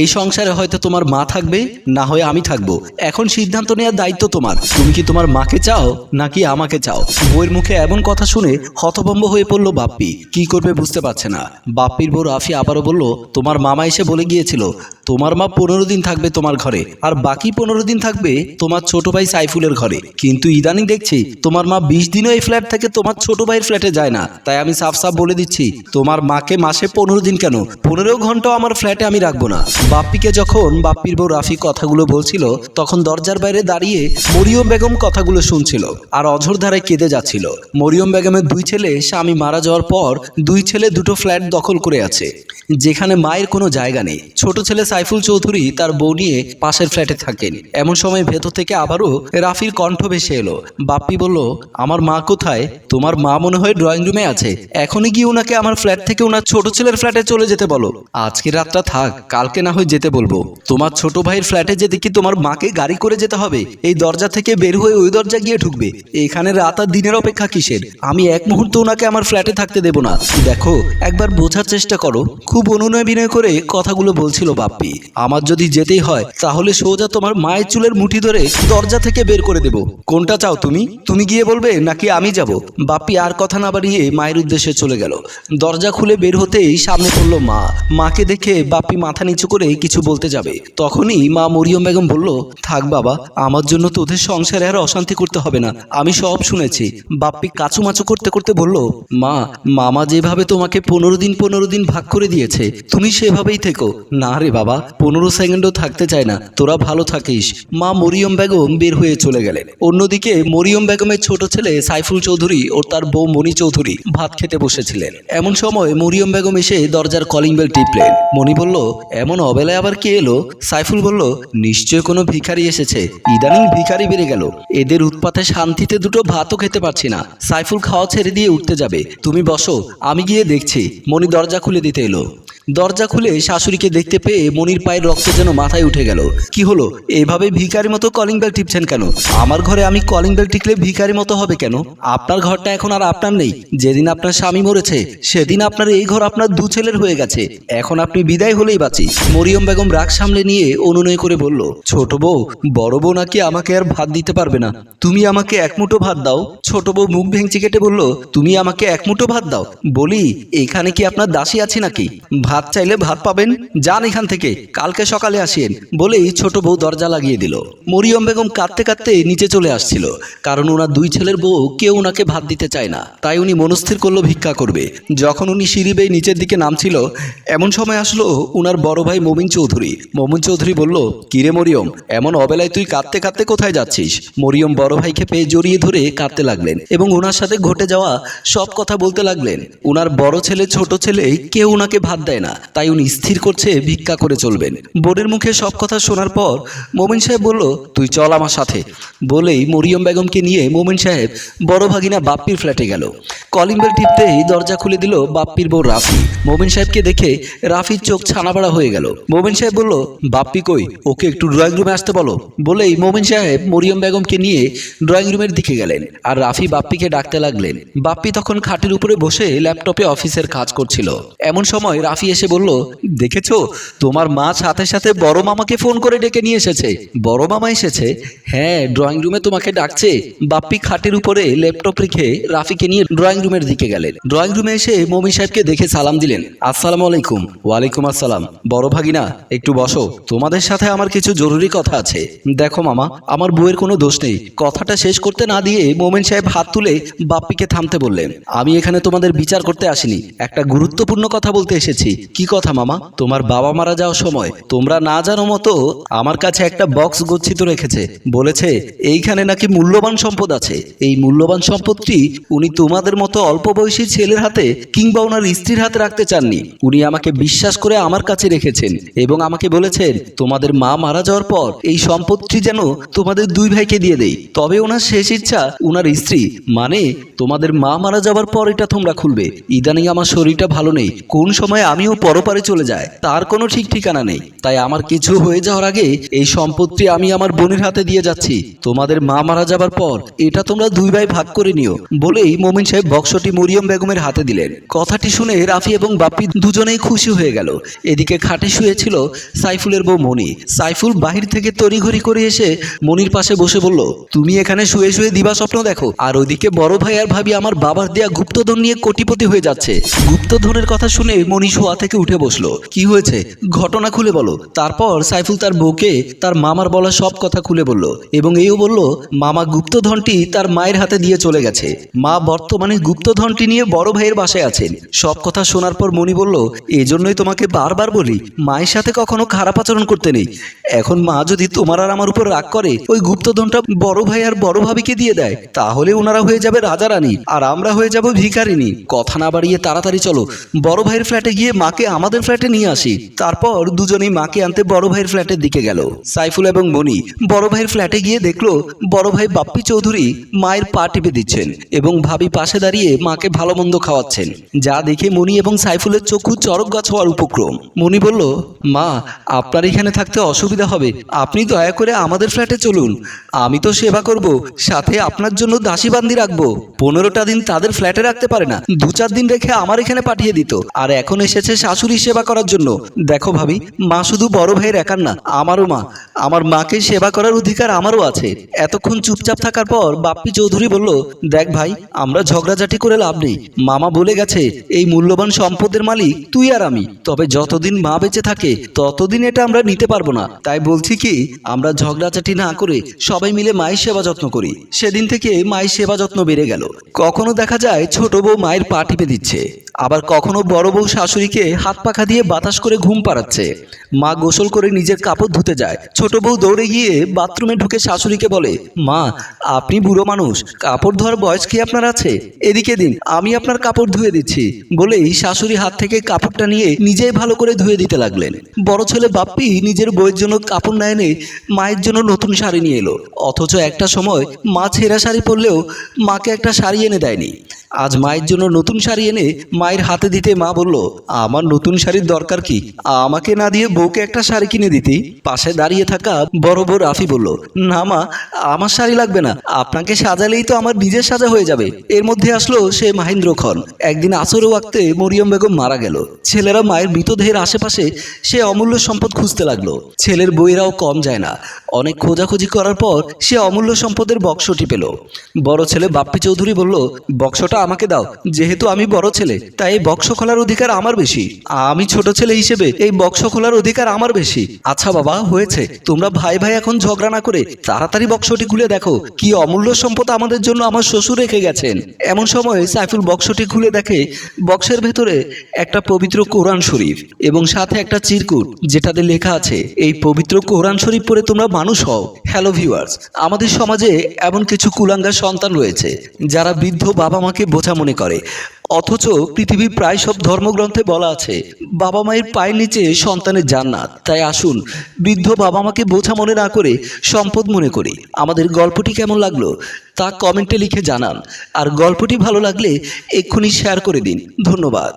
এই সংসারে হয়তো তোমার মা থাকবে, না হয় আমি থাকব। এখন সিদ্ধান্ত নেওয়ার দায়িত্ব তোমার। তুমি কি তোমার মাকে চাও, নাকি আমাকে চাও? বইয়ের মুখে এমন কথা শুনে হতভম্ব হয়ে পড়ল বাপ্পি। কি করবে বুঝতে পারছে না। বাপ্পির বউ রাফি আবারও বলল, তোমার মামা এসে বলে গিয়েছিল তোমার মা পনেরো দিন থাকবে তোমার ঘরে, আর বাকি পনেরো দিন থাকবে তোমার ছোট ভাই সাইফুলের ঘরে। কিন্তু ইদানিং দেখছি, তোমার মা বিশ দিনও এই ফ্ল্যাট থেকে তোমার ছোট ভাইয়ের ফ্ল্যাটে যায় না। তাই আমি সাফ সাফ বলে দিচ্ছি, তোমার মাকে মাসে পনেরো দিন কেন? পনেরো ঘন্টাও আমার ফ্ল্যাটে আমি রাখব না। বাপ্পিকে যখন বাপ্পির বউ রাফি কথাগুলো বলছিল, তখন দরজার বাইরে দাঁড়িয়ে মরিয়ম বেগম কথাগুলো শুনছিল, আর অঝর ধারায় কেঁদে যাচ্ছিল। মরিয়ম বেগমের দুই ছেলে স্বামী মারা যাওয়ার পর দুই ছেলে দুটো ফ্ল্যাট দখল করে আছে, যেখানে মায়ের কোনো জায়গা নেই। ছোট ছেলে সাইফুল চৌধুরী তার বউ নিয়ে পাশের ফ্ল্যাটে থাকেন। এমন সময় ভেতর থেকে আবারও রাফির কণ্ঠ ভেসে এলো। বাপ্পি বলল, আমার মা কোথায়? তোমার মা মনে হয় ড্রয়িং রুমে আছে। এখনই গিয়ে ওনাকে আমার ফ্ল্যাট থেকে ওনার ছোট ছেলের ফ্ল্যাটে চলে যেতে বলো। আজকে রাতটা থাক, কালকে না হয় যেতে বলব। তোমার ছোট ভাইয়ের ফ্ল্যাটে যেতে কি তোমার মাকে গাড়ি করে যেতে হবে? এই দরজা থেকে বের হয়ে ওই দরজা গিয়ে ঢুকবে। এখানে রাত আর দিনের অপেক্ষা কিসের? আমি এক মুহূর্ত ওনাকে আমার ফ্ল্যাটে থাকতে দেব না। দেখো, একবার বোঝার চেষ্টা করো। খুব অনুনয় বিনয় করে কথাগুলো বলছিল বাপ্পি। আমার যদি যেতেই হয়, তাহলে সোজা তোমার মায়ের চুলের মুঠি ধরে দরজা থেকে বের করে দেব। কোনটা চাও তুমি? তুমি গিয়ে বলবে, নাকি আমি যাব? বাপ্পি আর কথা না বাড়িয়ে মায়ের উদ্দেশ্যে চলে গেল। দরজা খুলে বের হতেই সামনে পড়ল মা। মাকে দেখে বাপ্পি মাথা নিচু করে কিছু বলতে যাবে। তখনই মা মরিয়ম বেগম বলল, থাক বাবা, আমার জন্য তোদের সংসারে আর অশান্তি করতে হবে না। আমি সব শুনেছি। বাপ্পি কাচুমাচু করতে করতে বলল, মা, মামা যেভাবে তোমাকে পনেরো দিন পনেরো দিন ভাগ করে দিয়েছে, তুমি সেভাবেই থেকো। না রে বাবা পনেরো সেকেন্ডও থাকতে চায় না। তোরা ভালো থাকিস। মা মরিয়ম বেগম বের হয়ে চলে গেলেন। অন্যদিকে মরিয়ম বেগমের ছোট ছেলে সাইফুল চৌধুরী ও তার বউ মণি চৌধুরী ভাত খেতে বসেছিলেন। এমন সময় মরিয়ম বেগম এসে দরজার কলিং বেল টিপলেন। মণি বলল, এমন অবেলায় আবার কে এলো? সাইফুল বলল, নিশ্চয় কোনো ভিখারি এসেছে। ইদানিং ভিখারি বেড়ে গেল। এদের উৎপাতে শান্তিতে দুটো ভাতও খেতে পারছি না। সাইফুল খাওয়া ছেড়ে দিয়ে উঠতে যাবে। তুমি বসো, আমি গিয়ে দেখছি। মণি দরজা খুলে দিতে এলো। দরজা খুলে শাশুড়িকে দেখতে পেয়ে মনির পায়ের রক্ত যেন মাথায় উঠে গেল। কি হলো? এভাবে ভিখারি মতো কলিং বেল টিপছেন কেন? আমার ঘরে আমি কলিং বেল টিকলে ভিখারি মতো হবে কেন? আপনার ঘরটা এখন আর আপনার নেই। যেদিন আপনার স্বামী মরেছে, সেদিন আপনার এই ঘর আপনার দু ছেলের হয়ে গেছে। এখন আপনি বিদায় হলেই বাঁচি। মরিয়ম বেগম রাগ সামলে নিয়ে অনুনয় করে বলল, ছোট বউ, বড় বউ নাকি আমাকে আর ভাত দিতে পারবে না। তুমি আমাকে এক মুঠো ভাত দাও। ছোট বউ মুখ ভেঙচি কেটে বলল, তুমি আমাকে এক মুঠো ভাত দাও। বলি, এখানে কি আপনার দাসী আছে নাকি? ভাত চাইলে ভাত পাবেন? যান এখান থেকে। কালকে সকালে আসিয়েন। বলেই ছোট বউ দরজা লাগিয়ে দিল। মরিয়ম বেগম কাঁদতে কাঁদতে নিচে চলে আসছিল। কারণ ওনার দুই ছেলের বউ কেউ ওনাকে ভাত দিতে চায় না। তাই উনি মনস্থির করল ভিক্ষা করবে। যখন উনি সিঁড়ি বেয়ে নিচের দিকে নামছিল, এমন সময় আসলো উনার বড় ভাই মমিন চৌধুরী। মমিন চৌধুরী বলল, কিরে মরিয়ম, এমন অবেলায় তুই কাঁদতে কাঁদতে কোথায় যাচ্ছিস? মরিয়ম বড় ভাইকে পেয়ে জড়িয়ে ধরে কাঁদতে লাগলেন এবং ওনার সাথে ঘটে যাওয়া সব কথা বলতে লাগলেন। উনার বড় ছেলে, ছোট ছেলে কেউ ওনাকে ভাত দেয় না। তাই উনি স্থির করছে ভিক্ষা করে চলবেন। বোনের মুখে সব কথা শোনার পর মোমিন সাহেব বলল, তুই চল আমার সাথে। বলেই মরিয়ম বেগমকে নিয়ে মোমিন সাহেব বড় ভাগিনা বাপ্পির ফ্ল্যাটে গেল। কলিং বেল টিপতেই দরজা খুলে দিল বাপ্পির বউ রাফি। মোমিন সাহেবকে দেখে রাফির চোখ ছানাবাড়া হয়ে গেল। মোমিন সাহেব বলল, বাপ্পি কই, ওকে একটু ড্রয়িং রুমে আসতে বলো। বলেই মোমিন সাহেব মরিয়ম বেগমকে নিয়ে ড্রয়িং রুমের দিকে গেলেন আর রাফি বাপ্পিকে ডাকতে লাগলেন। বাপ্পি তখন খাটের উপরে বসে ল্যাপটপে অফিসের কাজ করছিল। এমন সময় রাফি এসে বলল, দেখেছ, তোমার মা সাথে সাথে বড় মামাকে ফোন করে ডেকে নিয়ে এসেছে। বড় মামা এসেছে। হ্যাঁ ড্রয়িং রুমে তোমাকে ডাকছে। বাপ্পি খাটের উপরে ল্যাপটপ রেখে রাফিকে নিয়ে ড্রয়িং রুমের দিকে গেলেন। ড্রয়িং রুমে এসে মমি সাহেবকে দেখে সালাম দিলেন। আসসালামু আলাইকুম। ওয়ালাইকুম আসসালাম। বড় ভাগিনা, একটু বসো। তোমাদের সাথে আমার কিছু জরুরি কথা আছে। দেখো মামা, আমার বউয়ের কোনো দোষ নেই। কথাটা শেষ করতে না দিয়ে মোমেন সাহেব হাত তুলে বাপ্পিকে থামতে বললেন, আমি এখানে তোমাদের বিচার করতে আসিনি। একটা গুরুত্বপূর্ণ কথা বলতে এসেছি। কি কথা মামা? তোমার বাবা মারা যাওয়ার সময়। তোমরা না জানো মতো আমার কাছে একটা বক্স গচ্ছিত রেখেছে। বলেছে, এইখানে নাকি মূল্যবান সম্পদ আছে। এই মূল্যবান সম্পদটি উনি তোমাদের মতো অল্প বয়সী ছেলের হাতে কিংবা ওনার স্ত্রীর হাতে রাখতে চাননি। উনি আমাকে বিশ্বাস করে আমার কাছে রেখেছেন এবং আমাকে বলেছেন, তোমাদের মা মারা যাওয়ার পর এই সম্পদটি যেন তোমাদের দুই ভাইকে দিয়ে দেই। তবে ওনার শেষ ইচ্ছা ওনার স্ত্রী। মানে তোমাদের মা মারা যাওয়ার পর এটা তোমরা খুলবে। ইদানিং আমার শরীরটা ভালো নেই। কোন সময় আমিও পরপারে চলে যায় তার কোনো ঠিক ঠিক ঠিকানা নেই। তাই আমার কিছু হয়ে যাওয়ার আগে এই সম্পত্তি আমি আমার বোনের হাতে দিয়ে যাচ্ছি। তোমাদের মা মারা যাবার পর এটা তোমরা দুই ভাই ভাগ করে নিও বলেই মোমিন সাহেব বক্সটি মরিয়ম বেগমের হাতে দিলেন। কথাটি শুনে রাফি এবং বাপ্পি দুজনেই খুশি হয়ে গেল। এদিকে খাটে শুয়েছিল সাইফুলের বউ মনি সাইফুল বাহির থেকে তড়িঘড়ি করে এসে মনির পাশে বসে বলল, তুমি এখানে শুয়ে শুয়ে দিবা স্বপ্ন দেখো। আর ওইদিকে বড় ভাই আর ভাবি আমার বাবার দেয়া গুপ্তধন নিয়ে কোটিপতি হয়ে যাচ্ছে। গুপ্তধনের কথা শুনে মনি শোয়া থেকে উঠে বসল, কি হয়েছে? ঘটনা খুলে বলো। তারপর সাইফুল তার বউকে, তার মামার বলা সব কথা খুলে বলল এবং এও বলল, মামা গুপ্তধনটি তার মায়ের হাতে দিয়ে চলে গেছে। মা বর্তমানে গুপ্তধনটি নিয়ে বড় ভাইয়ের বাসায় আছেন। সব কথা শোনার পর মনি বলল, এজন্যই তোমাকে বারবার বলি, মায়ের সাথে কখনো খারাপ আচরণ করতে নেই। এখন মা যদি তোমার আর আমার উপর রাগ করে, ওই গুপ্তধনটা বড় ভাই আর বড় ভাবিকে দিয়ে দেয়। তাহলে ওনারা হয়ে যাবে রাজা রানী, আর আমরা হয়ে যাব ভিখারিনী কথা না বাড়িয়ে তাড়াতাড়ি চলো। বড় ভাইয়ের ফ্ল্যাটে গিয়ে মাকে আমাদের ফ্ল্যাটে নিয়ে আসি। তারপর দুজনেই মাকে আনতে বড় ভাইয়ের ফ্ল্যাটের দিকে গেল। সাইফুল এবং মনি বড় ভাইয়ের ফ্ল্যাটে গিয়ে দেখল বড় ভাই বাপ্পি চৌধুরী মায়ের পা টিপে দিচ্ছেন এবং ভাবি পাশে দাঁড়িয়ে মাকে ভালো মন্দ খাওয়াচ্ছেন, যা দেখে মনি এবং সাইফুলের চক্ষু চরক গাছ হওয়ার উপক্রম। মনি বলল, মা, আপনার এখানে থাকতে অসুবিধা হবে। আপনি দয়া করে আমাদের ফ্ল্যাটে চলুন। আমি তো সেবা করব, সাথে আপনার জন্য দাসী বান্দি রাখব। পনেরোটা দিন তাদের ফ্ল্যাটে রাখতে পারে না। দু চার দিন রেখে আমার এখানে পাঠিয়ে দিত। আর এখন এসেছে শাশুড়ি সেবা করার জন্য। দেখো ভাবি মা শুধু বড় ভাইয়ের একার না, আমারও মা। আমার মাকে সেবা করার অধিকার আমারও আছে। এতক্ষণ চুপচাপ থাকার পর বাপ্পি চৌধুরী বলল, দেখ ভাই, আমরা ঝগড়াঝাটি করে লাভ নেই। মামা বলে গেছে, এই মূল্যবান সম্পদের মালিক তুই আর আমি। তবে যতদিন মা বেঁচে থাকে, ততদিন এটা আমরা নিতে পারব না। তাই বলছি কি, আমরা ঝগড়াঝাটি না করে সবাই মিলে মায়ের সেবা যত্ন করি। সেদিন থেকে মায়ের সেবা যত্ন বেড়ে গেল। কখনো দেখা যায় ছোট বউ মায়ের পা টিপে দিচ্ছে। আবার কখনো বড় বউ শাশুড়িকে হাত পাখা দিয়ে বাতাস করে ঘুম পাড়াচ্ছে। মা গোসল করে নিজের কাপড় ধুতে যায়। ছোট বউ দৌড়ে গিয়ে বাথরুমে ঢুকে শাশুড়িকে বলে, মা, আপনি বুড়ো মানুষ, কাপড় ধোয়ার বয়স কি আপনার আছে? এদিকে দিন, আমি আপনার কাপড় ধুয়ে দিচ্ছি। বলেই শাশুড়ি হাত থেকে কাপড়টা নিয়ে নিজেই ভালো করে ধুয়ে দিতে লাগলেন। বড় ছেলে বাপ্পি নিজের বইয়ের জন্য কাপড় না এনে মায়ের জন্য নতুন শাড়ি নিয়ে এলো। অথচ একটা সময় মা ছেঁড়া শাড়ি পরলেও মাকে একটা শাড়ি এনে দেয়নি। আজ মায়ের জন্য নতুন শাড়ি এনে মায়ের হাতে দিতে মা বলল, আমার নতুন শাড়ির দরকার কি? আমাকে না দিয়ে বউকে একটা শাড়ি কিনে দিতি? পাশে দাঁড়িয়ে থাকা বড় বউ রাফি বলল, না মা, আমার শাড়ি লাগবে না। আপনাকে সাজালেই তো আমার নিজের সাজা হয়ে যাবে। এর মধ্যে আসলো সে মাহেন্দ্র খন একদিন আসর ওয়াক্তে মরিয়ম বেগম মারা গেল। ছেলেরা মায়ের মৃতদেহের আশেপাশে সে অমূল্য সম্পদ খুঁজতে লাগল। ছেলের বইয়েরাও কম যায় না। অনেক খোঁজাখুঁজি করার পর সে অমূল্য সম্পদের বক্সটি পেল। বড় ছেলে বাপ্পি চৌধুরী বলল, বক্সটা আমাকে দাও। যেহেতু আমি বড় ছেলে, তাই এই বক্স খোলার অধিকার আমার বেশি। আমি ছোট ছেলে হিসেবে এই বক্স খোলার অধিকার আমার বেশি। আচ্ছা বাবা, হয়েছে। তোমরা ভাই ভাই এখন ঝগড়া না করে তাড়াতাড়ি বক্সটি খুলে দেখো। কি অমূল্য সম্পদ আমাদের জন্য আমার শ্বশুর রেখে গেছেন। এমন সময় সাইফুল বক্সটি খুলে দেখে বক্সের ভেতরে একটা পবিত্র কোরআন শরীফ এবং সাথে একটা চিরকুট যেটাতে লেখা আছে, এই পবিত্র কোরআন শরীফ পড়ে তোমরা মানুষ হও। হ্যালো ভিউয়ার্স আমাদের সমাজে এমন কিছু কুলাঙ্গার সন্তান রয়েছে, যারা বৃদ্ধ বাবা মাকে বোঝা মনে করে। অথচ পৃথিবীর প্রায় সব ধর্মগ্রন্থে বলা আছে, বাবা মায়ের পায়ের নিচে সন্তানের জান্নাত। তাই আসুন, বৃদ্ধ বাবা মাকে বোঝা মনে না করে সম্পদ মনে করি। আমাদের গল্পটি কেমন লাগল তা কমেন্টে লিখে জানান। আর গল্পটি ভালো লাগলে এক্ষুনি শেয়ার করে দিন। ধন্যবাদ।